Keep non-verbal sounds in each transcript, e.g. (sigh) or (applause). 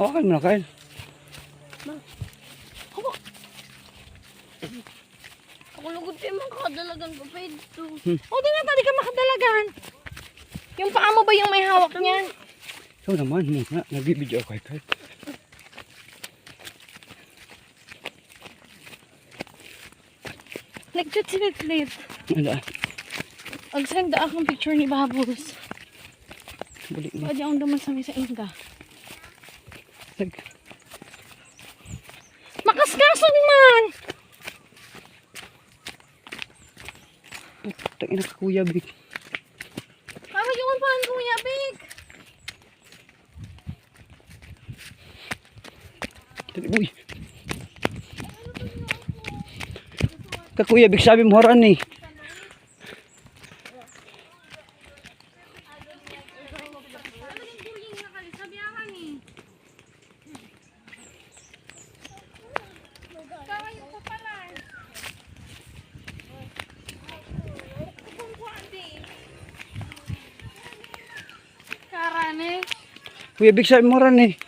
Hawakan mo na, Kyle. Ako lugod kayo makakadalagan pa pa ito. O, di nga tali ka makadalagan. Yung paa mo ba yung may hawak niyan? So naman, muna. Nagbibidyo ako kay Kyle. Nagtsitsinitlit. Wala. Agsend akong picture ni Babos. Balik na. Pwede akong dumasami sa inga. Nag... Makaskason man! Putang ina Kuya Big. Kami yung umpahan kuya, Big. Dali, uy. Ka Kuya Big, sabi mo haran eh. Karane. Kuya Big, sabi mo haran eh.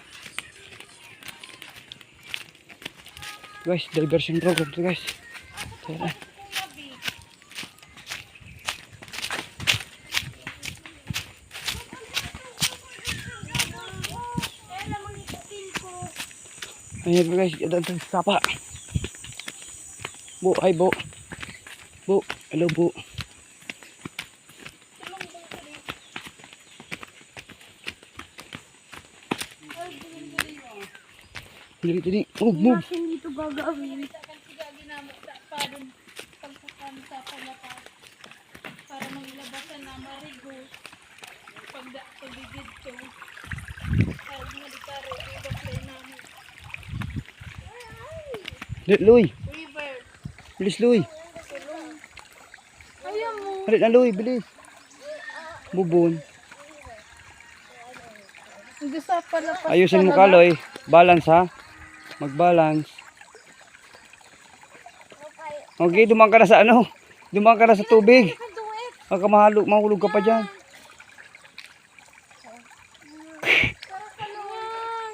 Guys, diversion program to guys. Tara. Ayan guys, ito ito, sapa. Bu, ay bu. Bu, hello bu. Dali, dali, move, move. Hindi ito gagawin. Para maglabasan na marigo. Pag pagbibid ko. Para malikaro, i-play namin. Dali, Luy. River. Bilis, Luy. Ayaw mo. Dali na, Luy, bilis. Bubon. Sa palapas. Ayusin mo ka, Loy. Balance, ha? Mag-balance. Okay, dumang ka na sa ano? Dumang ka na sa tubig. Baka mahalo, mahulog ka pa dyan.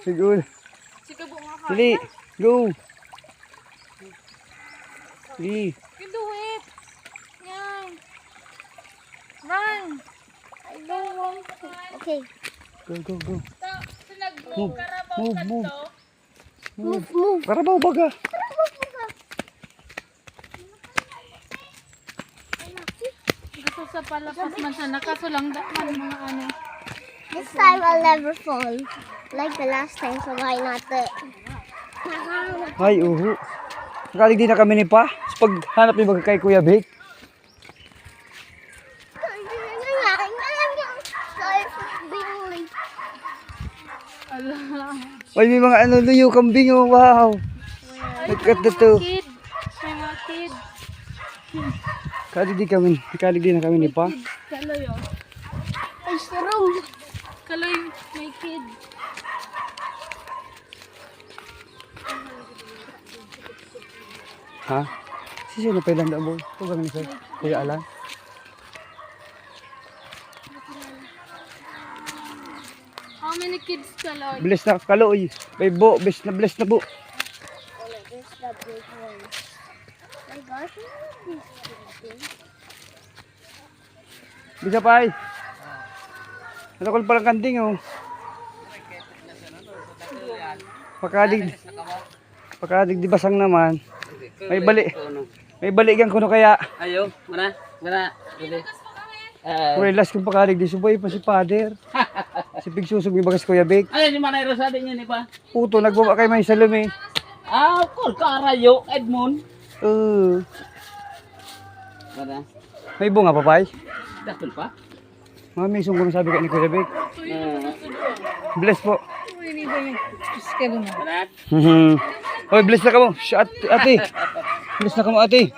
Siguro. Dali, go. Dali. You do it. Yan. Run. I don't want to. Okay. Go, go, go. Move, move, move. Move, move. Karabaw baga. Gusto sa palapas man siya. Nakaso lang daman mga ano. This time I'll never fall. Like the last time, so why not the... Ay, uhu. Nakalig din na kami ni Pa. Sa paghanap ni baga kay Kuya Vic. Ay, may mga ano, luyo, kambing, oh, wow. Nagkat na to. Kid. May mga kid. Kalig din kami, kalig din na kami ni Pa. Kaloy oh. Ay, sarong. Kaloy. May kid. Ha? Sisi na pailan na mo? Kami ni Sir. Kuya Alan. How many kids kaloy? Bless na kaloy. May bo, bless na bless na bo. Is the big one. My gosh, this is Bisa pa ay. Ano ko parang kanding oh. Pakadig. Pakadig di basang naman. May bali. May balikan ko no kaya. Ayo, mana? Mana? Dili. Eh, Kurelas kung pakadig di subay pa si Father. (laughs) Si Big Susog may bagas Kuya Big. ay di mana iro sa din ni pa? Puto nagbaba kay may salumi. Ah, kol karayo Edmond. Uh, Mana? may bunga pa pay. Dakol pa? Mami, sungguh sabi ka ni Kuya Big. Eh, Bless po. Uy? Mhm. Hoy, bless na ka mo. Ate. Bless na ka mo, ate.